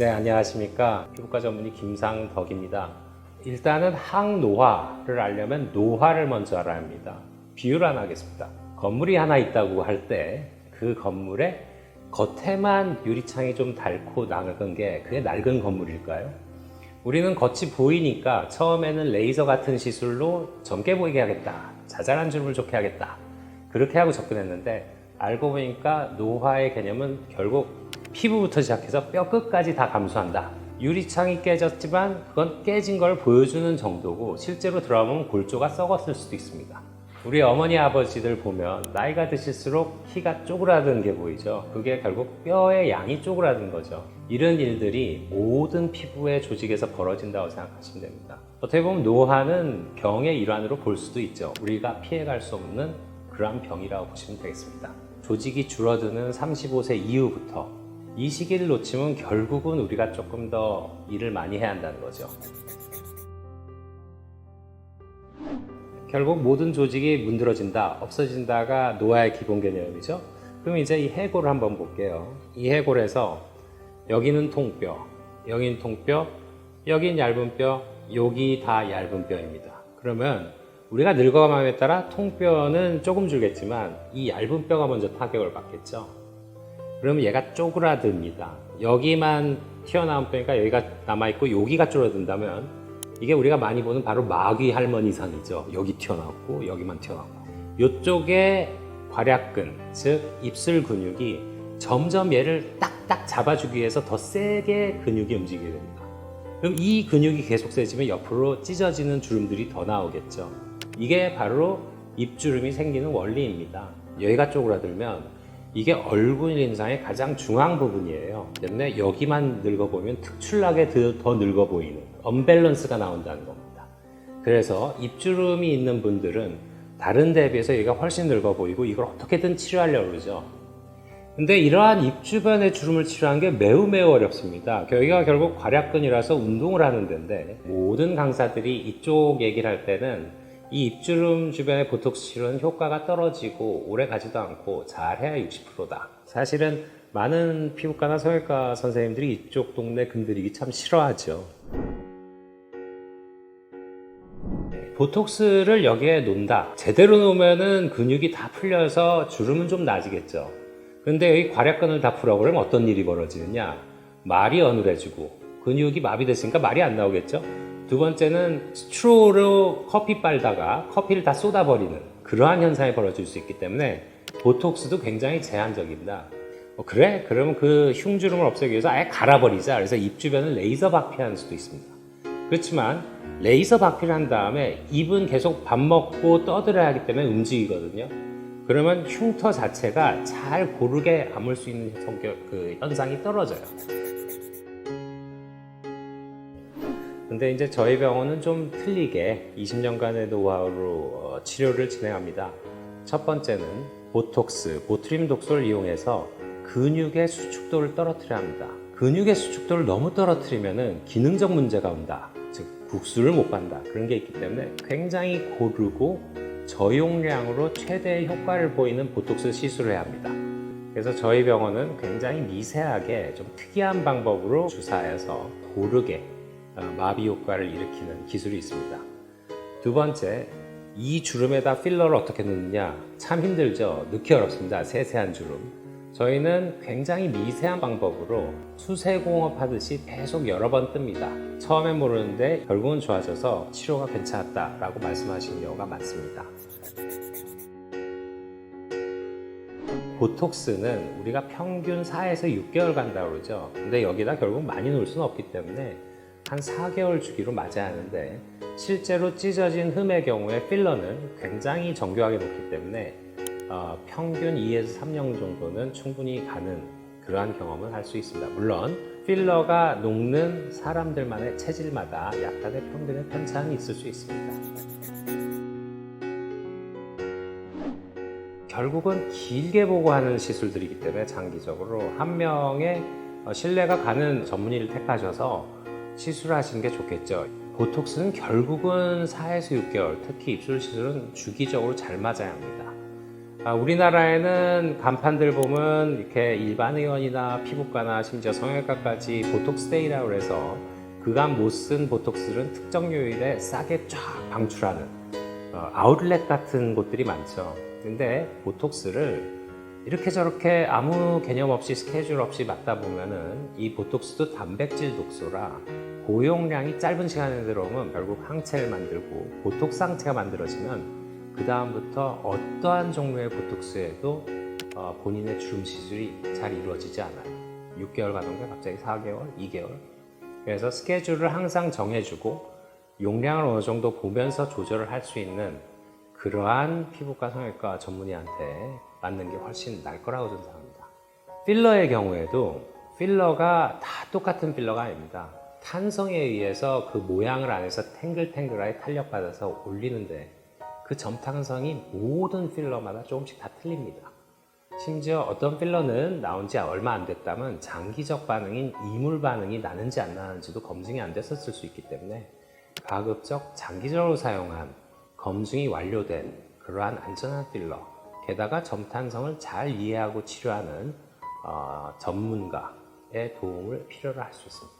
네, 안녕하십니까. 피부과 전문의 김상덕입니다. 일단은 항노화를 알려면 노화를 먼저 알아야 합니다. 비유를 하나 하겠습니다. 건물이 하나 있다고 할 때 그 건물에 겉에만 유리창이 좀 닳고 낡은 게 그게 낡은 건물일까요? 우리는 겉이 보이니까 처음에는 레이저 같은 시술로 젊게 보이게 하겠다. 자잘한 주름을 좋게 하겠다. 그렇게 하고 접근했는데 알고 보니까 노화의 개념은 결국 피부부터 시작해서 뼈 끝까지 다 감수한다. 유리창이 깨졌지만 그건 깨진 걸 보여주는 정도고 실제로 들어가면 골조가 썩었을 수도 있습니다. 우리 어머니 아버지들 보면 나이가 드실수록 키가 쪼그라드는 게 보이죠. 그게 결국 뼈의 양이 쪼그라든 거죠. 이런 일들이 모든 피부의 조직에서 벌어진다고 생각하시면 됩니다. 어떻게 보면 노화는 병의 일환으로 볼 수도 있죠. 우리가 피해갈 수 없는 그러한 병이라고 보시면 되겠습니다. 조직이 줄어드는 35세 이후부터 이 시기를 놓치면 결국은 우리가 조금 더 일을 많이 해야 한다는 거죠. 결국 모든 조직이 문드러진다, 없어진다가 노화의 기본 개념이죠. 그럼 이제 이 해골을 한번 볼게요. 이 해골에서 여기는 통뼈, 여기는 통뼈, 여긴 얇은 뼈, 여기 다 얇은 뼈입니다. 그러면 우리가 늙어감에 따라 통뼈는 조금 줄겠지만 이 얇은 뼈가 먼저 타격을 받겠죠. 그러면 얘가 쪼그라듭니다. 여기만 튀어나온 뼈니까 여기가 남아있고 여기가 줄어든다면 이게 우리가 많이 보는 바로 마귀 할머니상이죠. 여기 튀어나왔고 여기만 튀어나왔고 이쪽에 괄약근, 즉 입술 근육이 점점 얘를 딱딱 잡아주기 위해서 더 세게 근육이 움직이게 됩니다. 그럼 이 근육이 계속 세지면 옆으로 찢어지는 주름들이 더 나오겠죠. 이게 바로 입주름이 생기는 원리입니다. 여기가 쪼그라들면 이게 얼굴 인상의 가장 중앙 부분이에요. 때문에 여기만 늙어보면 특출나게 더- 더 늙어 보이는 언밸런스가 나온다는 겁니다. 그래서 입주름이 있는 분들은 다른 데에 비해서 여기가 훨씬 늙어 보이고 이걸 어떻게든 치료하려고 그러죠. 근데 이러한 입 주변의 주름을 치료하는 게 매우 매우 어렵습니다. 여기가 결국 괄약근이라서 운동을 하는 데인데 모든 강사들이 이쪽 얘기를 할 때는 이 입주름 주변의 보톡스 치료는 효과가 떨어지고 오래 가지도 않고 잘해야 60%다. 사실은 많은 피부과나 성형외과 선생님들이 이쪽 동네 건드리기 참 싫어하죠. 보톡스를 여기에 놓는다. 제대로 놓으면은 근육이 다 풀려서 주름은 좀 나아지겠죠. 근데 여기 괄약근을 다 풀어 그러면 어떤 일이 벌어지느냐? 말이 어눌해지고 근육이 마비됐으니까 말이 안 나오겠죠. 두 번째는 스트로로 커피 빨다가 커피를 다 쏟아버리는 그러한 현상이 벌어질 수 있기 때문에 보톡스도 굉장히 제한적입니다. 어, 그래? 그러면 그 흉주름을 없애기 위해서 아예 갈아버리자. 그래서 입 주변을 레이저 박피하는 수도 있습니다. 그렇지만 레이저 박피를 한 다음에 입은 계속 밥 먹고 떠들어야 하기 때문에 움직이거든요. 그러면 흉터 자체가 잘 고르게 아물 수 있는 성격, 그 현상이 떨어져요. 근데 이제 저희 병원은 좀 틀리게 20년간의 노하우로 어, 치료를 진행합니다. 첫 번째는 보톡스, 보트림 독소를 이용해서 근육의 수축도를 떨어뜨려야 합니다. 근육의 수축도를 너무 떨어뜨리면 기능적 문제가 온다. 즉, 국수를 못 간다. 그런 게 있기 때문에 굉장히 고르고 저용량으로 최대의 효과를 보이는 보톡스 시술을 해야 합니다. 그래서 저희 병원은 굉장히 미세하게 좀 특이한 방법으로 주사해서 고르게 어, 마비 효과를 일으키는 기술이 있습니다. 두 번째, 이 주름에다 필러를 어떻게 넣느냐? 참 힘들죠. 넣기 어렵습니다. 세세한 주름. 저희는 굉장히 미세한 방법으로 수세공업 하듯이 계속 여러 번 뜹니다. 처음엔 모르는데 결국은 좋아져서 치료가 괜찮았다라고 말씀하시는 경우가 많습니다. 보톡스는 우리가 평균 4에서 6개월 간다고 그러죠. 근데 여기다 결국 많이 놓을 수는 없기 때문에 한 4개월 주기로 맞아야 하는데 실제로 찢어진 흠의 경우에 필러는 굉장히 정교하게 놓기 때문에 어, 평균 2에서 3년 정도는 충분히 가는 그러한 경험을 할 수 있습니다. 물론 필러가 녹는 사람들만의 체질마다 약간의 평균의 편차는 있을 수 있습니다. 결국은 길게 보고 하는 시술들이기 때문에 장기적으로 한 명의 어, 신뢰가 가는 전문의를 택하셔서 시술하시는 게 좋겠죠. 보톡스는 결국은 4에서 6개월, 특히 입술 시술은 주기적으로 잘 맞아야 합니다. 아, 우리나라에는 간판들 보면 이렇게 일반 의원이나 피부과나 심지어 성형외과까지 보톡스 데이라고 해서 그간 못 쓴 보톡스는 특정 요일에 싸게 쫙 방출하는 어, 아웃렛 같은 곳들이 많죠. 근데 보톡스를 이렇게 저렇게 아무 개념 없이 스케줄 없이 맞다 보면은 이 보톡스도 단백질 독소라 고용량이 짧은 시간에 들어오면 결국 항체를 만들고 보톡스 항체가 만들어지면 그 다음부터 어떠한 종류의 보톡스에도 어, 본인의 주름 시술이 잘 이루어지지 않아요. 6개월 가던 게 갑자기 4개월, 2개월. 그래서 스케줄을 항상 정해주고 용량을 어느 정도 보면서 조절을 할 수 있는 그러한 피부과 성형외과 전문의한테 맞는 게 훨씬 나을 거라고 저는 생각합니다. 필러의 경우에도 필러가 다 똑같은 필러가 아닙니다. 탄성에 의해서 그 모양을 안에서 탱글탱글하게 탄력받아서 올리는데 그 점탄성이 모든 필러마다 조금씩 다 틀립니다. 심지어 어떤 필러는 나온 지 얼마 안 됐다면 장기적 반응인 이물 반응이 나는지 안 나는지도 검증이 안 됐었을 수 있기 때문에 가급적 장기적으로 사용한 검증이 완료된 그러한 안전한 필러 게다가 점탄성을 잘 이해하고 치료하는 어, 전문가의 도움을 필요로 할 수 있습니다.